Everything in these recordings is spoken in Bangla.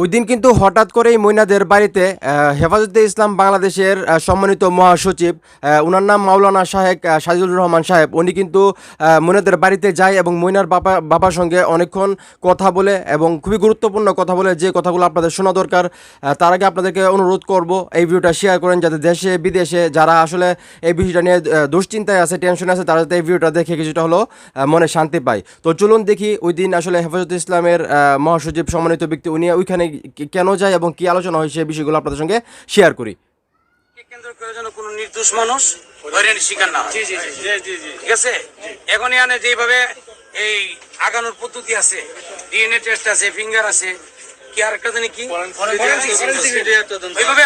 ওই দিন কিন্তু হঠাৎ করেই মৈনাদের বাড়িতে হেফাজতে ইসলাম বাংলাদেশের সম্মানিত মহাসচিব ওনার নাম মাওলানা সাহেব সাজিদুর রহমান সাহেব। উনি কিন্তু মৈনাদের বাড়িতে যায় এবং মৈনার বাবা বাবার সঙ্গে অনেকক্ষণ কথা বলে এবং খুবই গুরুত্বপূর্ণ কথা বলে যে কথাগুলো আপনাদের শোনা দরকার। তার আগে আপনাদেরকে অনুরোধ করব এই ভিডিওটা শেয়ার করেন যাতে দেশে, বিদেশে যারা আসলে এই বিষয়টা নিয়ে দুশ্চিন্তায় আছে টেনশনে আছে, তারা যাতে এই ভিডিওটা দেখে কিছুটা হলো মনে শান্তি পায়। তো চলুন দেখি ওই দিন আসলে হেফাজত ইসলামের মহাসচিব, সম্মানিত ব্যক্তি, উনি ওইখানে কেন যায় এবং কি আলোচনা হয় সেই বিষয়গুলো আপনাদের সঙ্গে শেয়ার করি। কেন্দ্র করে যেন কোনো নির্দোষ মানুষ হয়রানির শিকার না হয়। ঠিক আছে? এখন এখানে যেভাবে এই আগানোর পদ্ধতি আছে ডিএনএ টেস্ট আছে ফিঙ্গার আছে কি আর একটা জানি কি? ওইভাবে?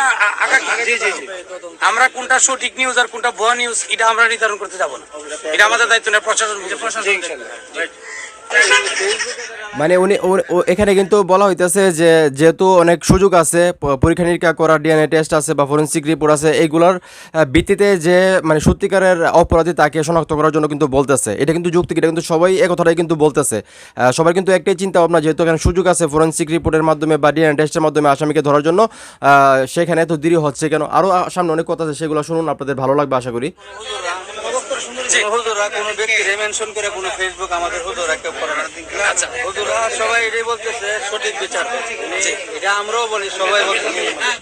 আমরা কোনটা সঠিক নিউজ আর কোনটা ভুয়া নিউজ এটা আমরা নির্ধারণ করতে যাব না। এটা আমাদের দায়িত্ব না প্রশাসন প্রশাসন মানে উনি এখানে কিন্তু বলা হইতেছে যে যেহেতু অনেক সুযোগ আছে পরীক্ষা নিরীক্ষা করার ডিএনএ টেস্ট আছে বা ফরেন্সিক রিপোর্ট আছে, এইগুলোর ভিত্তিতে যে মানে সত্যিকারের অপরাধী তাকে শনাক্ত করার জন্য কিন্তু বলতেছে। এটা কিন্তু যুক্তি, এটা কিন্তু সবাই এ কথাটাই কিন্তু বলতেছে। সবার কিন্তু একটাই চিন্তা ভাবনা যেহেতু এখানে সুযোগ আছে ফরেন্সিক রিপোর্টের মাধ্যমে বা ডিএনএ টেস্টের মাধ্যমে আসামিকে ধরার জন্য সেখানে এত দেরি হচ্ছে কেন? আরও সামনে অনেক কথা আছে, সেগুলো শুনুন, আপনাদের ভালো লাগবে, আশা করি। হুজুরা কোনো ব্যক্তিরে মেনশন করে কোনো ফেসবুক আমাদের হুজুরা কেউ করে না। আচ্ছা। হুজুরা সবাই এটাই বলতেছে সঠিক বিচার এটা আমরাও বলি সবাই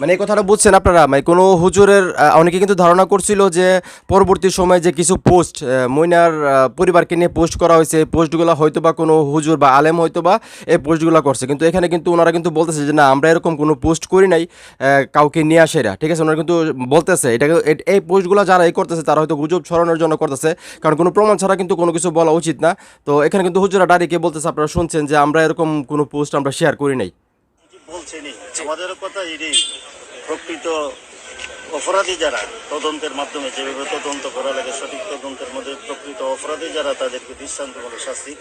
মানে এই কথাটা বুঝছেন আপনারা? মানে কোনো হুজুরের অনেকে কিন্তু ধারণা করছিল যে পরবর্তী সময়ে যে কিছু পোস্ট মইনার পরিবারকে নিয়ে পোস্ট করা হয়েছে এই পোস্টগুলো হয়তো বা কোনো হুজুর বা আলেম হয়তো বা এই পোস্টগুলো করছে। কিন্তু এখানে কিন্তু ওনারা কিন্তু বলতেছে যে না আমরা এরকম কোনো পোস্ট করি নাই কাউকে নিয়ে আসে এরা ঠিক আছে? ওনারা কিন্তু বলতেছে এটা এই পোস্টগুলো যারা এই করতেছে তারা হয়তো গুজব ছড়ানোর জন্য করতেছে। কারণ কোনো প্রমাণ ছাড়া কিন্তু কোনো কিছু বলা উচিত না। তো এখানে কিন্তু হুজুরা ডাইরেক্টে বলতেছে আপনারা শুনছেন যে আমরা এরকম কোনো পোস্ট আমরা শেয়ার করি নাই। বলছেনি আমাদের কথা এটাই প্রকৃত অপরাধী যারা তদন্তের মাধ্যমে যেভাবে তদন্ত করা লাগে সঠিক তদন্তের মধ্যে প্রকৃত অপরাধী যারা তাদেরকে দৃষ্টান্তমূলক শাস্তি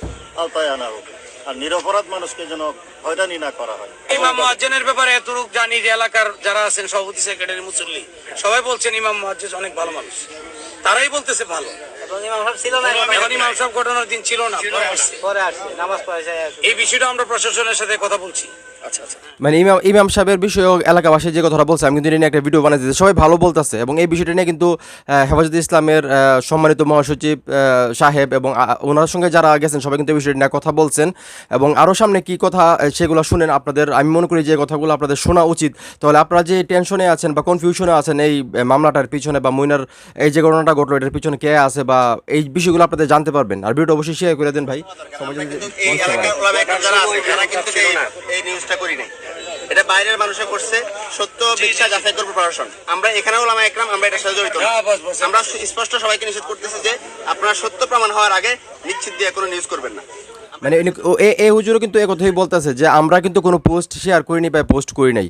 আওতায় আনা হোক। আর নিরপরাধ মানুষকে যেন হয়রানি না করা হয়। ইমাম মুয়াজ্জিনের ব্যাপারে এতটুক জানি যে এলাকার যারা আছেন সভাপতি সেক্রেটারি মুসল্লি সবাই বলছেন ইমাম মুয়াজ্জিন অনেক ভালো মানুষ। তারাই বলতেছে ভালো। ইমাম সাহেব ছিল না এখন ইমাম সাহেব ঘটনার দিন ছিল না পরে আসছে। নামাজ পড়ে যায় এই বিষয়টা আমরা প্রশাসনের সাথে কথা বলছি। মানে ইমাম ইমাম সাহেবের বিষয়ে এলাকাবাসী যে কথাটা বলছে আমি কিন্তু নিয়ে একটা ভিডিও বানাইতে সবাই ভালো বলতেছে এবং এই বিষয়টা নিয়ে কিন্তু হেফাজত ইসলামের সম্মানিত মহাসচিব সাহেব এবং ওনার সঙ্গে যারা গেছেন সবাই কিন্তু এই বিষয়টা নিয়ে কথা বলছেন এবং আরও সামনে কি কথা সেগুলো শুনেন আপনাদের আমি মনে করি যে কথাগুলো আপনাদের শোনা উচিত। তাহলে আপনারা যে টেনশনে আছেন বা কনফিউশনে আছেন এই মামলাটার পিছনে বা মইনার এই যে ঘটনাটা ঘটলো এটার পিছনে কে আছে বা এই বিষয়গুলো আপনাদের জানতে পারবেন। আর ভিডিওটা অবশ্যই শেয়ার করে দেন ভাই। এই এলাকার ওলামা একরাম যারা আছে তারা কিন্তু এই এই নিউজটা করি নাই। এটা বাইরের মানুষে করছে সত্য বিশ্বাস যাচাই করব প্রশাসন। আমরা এখানে ওলামা একরাম আমরা এটার সাথে জড়িত। আমরা স্পষ্ট সবাইকে নিষেধ করতেছি যে আপনারা সত্য প্রমাণ হওয়ার আগে নিশ্চিত দিয়ে কোনো নিউজ করবেন না। মানে এ হুজুরও কিন্তু এ কথাই বলতেছে যে আমরা কিন্তু কোনো পোস্ট শেয়ার করিনি বা পোস্ট করি নাই।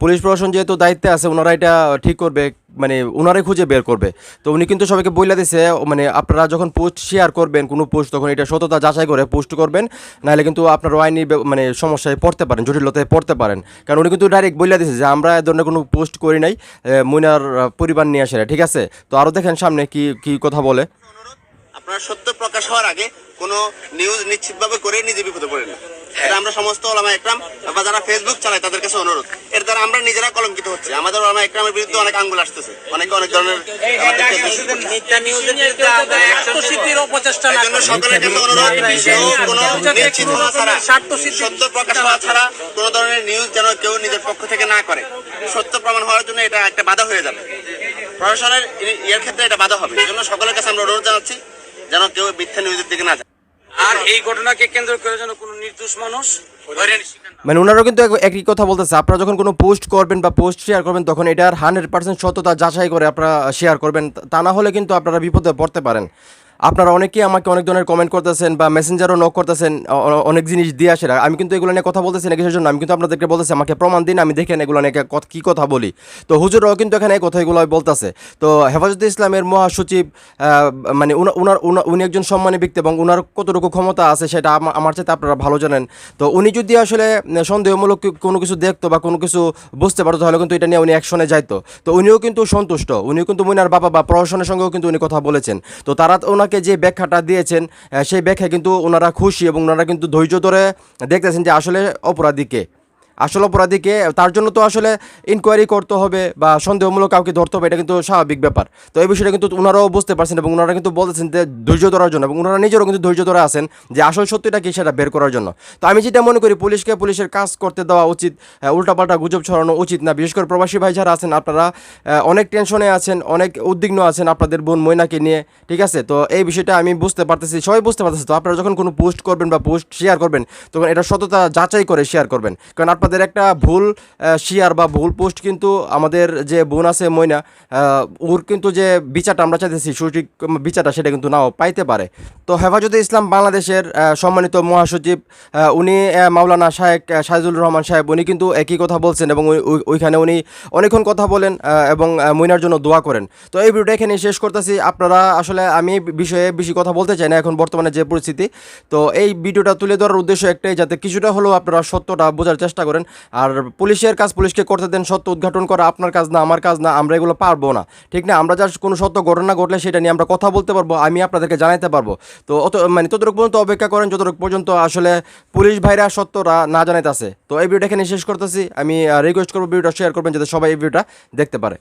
পুলিশ প্রশাসন যেহেতু দায়িত্বে আছে ওনারা এটা ঠিক করবে মানে ওনারাই খুঁজে বের করবে। তো উনি কিন্তু সবাইকে বইলা দিছে মানে আপনারা যখন পোস্ট শেয়ার করবেন কোনো পোস্ট তখন এটা সততা যাচাই করে পোস্ট করবেন নাহলে কিন্তু আপনার আইনি মানে সমস্যায় পড়তে পারেন জটিলতায় পড়তে পারেন। কারণ উনি কিন্তু ডাইরেক্ট বইলা দিছে যে আমরা এ ধরনের কোনো পোস্ট করি নাই আহ, মইনার পরিবার নিয়ে আসে ঠিক আছে? তো আরও দেখেন সামনে কি কি কথা বলে। আপনারা সত্য প্রকাশ হওয়ার আগে কোনো নিউজ নিশ্চিতভাবে করে নিজে বিপদে পড়েন না। এটা আমরা সমস্ত ওলামা একরাম বা যারা ফেসবুক চালায় তাদের কাছে অনুরোধ। এর দ্বারা আমরা নিজেরা কলঙ্কিত হচ্ছে। আমাদের ওলামা একরামের বিরুদ্ধে অনেক আঙ্গুল আসতেছে। অনেকে অনেক ধরনের আমাদেরকে দোষী করছে। মিথ্যা নিউজের বিরুদ্ধে আমরা আত্মসিদ্ধির অপচেষ্টা না এই জন্য সকলের কাছে অনুরোধ কোনো নিশ্চিত হওয়া ছাড়া সত্য প্রকাশ হওয়া ছাড়া কোনো ধরনের নিউজ যেন কেউ নিজের পক্ষ থেকে না করে। সত্য প্রমাণ হওয়ার জন্য এটা একটা বাধা হয়ে যাবে। প্রশাসনের ইয়ের ক্ষেত্রে এটা বাধা হবে। এই জন্য সকলের কাছে আমরা অনুরোধ জানাচ্ছি যেন কেউ মিথ্যা নিউজের দিকে না যায়। আর এই ঘটনাকে কেন্দ্র করে যেন কোনো নির্দোষ মানুষ। মানে ওনারাও কিন্তু একই কথা বলতেছে। আপনারা যখন কোনো পোস্ট করবেন বা পোস্ট শেয়ার করবেন তখন এটার হান্ড্রেড পার্সেন্ট সততা যাচাই করে আপনারা শেয়ার করবেন। তা না হলে কিন্তু আপনারা বিপদে পড়তে পারেন। আপনারা অনেকেই আমাকে অনেক ধরনের কমেন্ট করতেছেন বা মেসেঞ্জারও নক করতেছেন অনেক জিনিস দিয়ে আসে আমি কিন্তু এগুলো নিয়ে কথা বলতেছি না কিসের জন্য? আমি কিন্তু আপনাদেরকে বলতেছি, আমাকে প্রমাণ দিন, আমি দেখেন এগুলো নিয়ে কি কথা বলি। তো হুজুররাও কিন্তু এখানে এই কথাগুলো বলতেছে। তো হেফাজতে ইসলামের মহাসচিব মানে উনা- উনার, উনা- একজন সম্মানী ব্যক্তি এবং উনার কতটুকু ক্ষমতা আছে সেটা আমার চাইতে আপনারা ভালো জানেন। তো উনি যদি আসলে সন্দেহমূলক কোনো কিছু দেখতো বা কোনো কিছু বুঝতে পারতো, তাহলে কিন্তু এটা নিয়ে উনি অ্যাকশনে যাইতো। তো উনিও কিন্তু সন্তুষ্ট, উনিও কিন্তু মুনার বাবা বা প্রশাসনের সঙ্গেও কিন্তু উনি কথা বলেছেন। তো তারা ওনাকে যে ব্যাখ্যাটা দিয়েছেন সেই ব্যাখ্যা কিন্তু ওনারা খুশি এবং ওনারা কিন্তু ধৈর্য ধরে দেখতেছেন যে আসলে অপরাধীকে আসল অপরাধীকে, তার জন্য তো আসলে ইনকোয়ারি করতে হবে বা সন্দেহমূলক কাউকে ধরতে হবে, এটা কিন্তু স্বাভাবিক ব্যাপার। তো এই বিষয়টা কিন্তু ওনারাও বুঝতে পারছেন এবং ওনারা কিন্তু বলতেছেন যে ধৈর্য ধরার জন্য এবং ওনারা নিজেরও কিন্তু ধৈর্য ধরে আছেন যে আসল সত্যিটা কি সেটা বের করার জন্য। তো আমি যেটা মনে করি, পুলিশকে পুলিশের কাজ করতে দেওয়া উচিত উল্টাপাল্টা গুজব ছড়ানো উচিত না। বিশেষ করে প্রবাসী ভাই যারা আছেন, আপনারা অনেক টেনশনে আছেন, অনেক উদ্বিগ্ন আছেন আপনাদের বোন ময়নাকে নিয়ে, ঠিক আছে? তো এই বিষয়টা আমি বুঝতে পারতেছি, সবাই বুঝতে পারতেছি। তো আপনারা যখন কোনো পোস্ট করবেন বা পোস্ট শেয়ার করবেন, তখন এটা সততা যাচাই করে শেয়ার করবেন। কারণ আপনাদের একটা ভুল শেয়ার বা ভুল পোস্ট কিন্তু আমাদের যে বোন আছে ময়না ওর কিন্তু যে বিচারটা আমরা চাইতেছি সঠিক বিচারটা সেটা কিন্তু নাও পাইতে পারে। তো হেফাজতে ইসলাম বাংলাদেশের সম্মানিত মহাসচিব উনি মাওলানা শাহেক সাইজুল রহমান সাহেব উনি কিন্তু একই কথা বলছেন এবং ওই- ওই- ওইখানে উনি অনেকক্ষণ কথা বলেন এবং আহ, মইনার জন্য দোয়া করেন। তো এই ভিডিওটা এখানে শেষ করতেছি। আপনারা আসলে আমি বিষয়ে বেশি কথা বলতে চাই না এখন বর্তমানে যে পরিস্থিতি। তো এই ভিডিওটা তুলে ধরার উদ্দেশ্য একটাই যাতে কিছুটা হলেও আপনারা সত্যটা বোঝার চেষ্টা করেন। আর পুলিশের কাজ পুলিশকে করতে দেন, সত্য উদ্ঘাটন করা আপনার কাজ না, আমার কাজ না, আমরা এগুলো পারব না। ঠিক না? আমরা যার কোনো সত্য ঘটনা ঘটলে সেটা নিয়ে আমরা কথা বলতে পারব, আমি আপনাদেরকে জানাইতে পারব। তো অত মানে ততটুকু পর্যন্ত অপেক্ষা করেন, যতটুকু পর্যন্ত আসলে পুলিশ ভাইরা সত্যরা না জানাইতেছে। তো এই ভিডিওটা এখানে শেষ করতেছি। আমি রিকোয়েস্ট করব, ভিডিওটা শেয়ার করবেন, যাতে সবাই এই ভিডিওটা দেখতে পারে।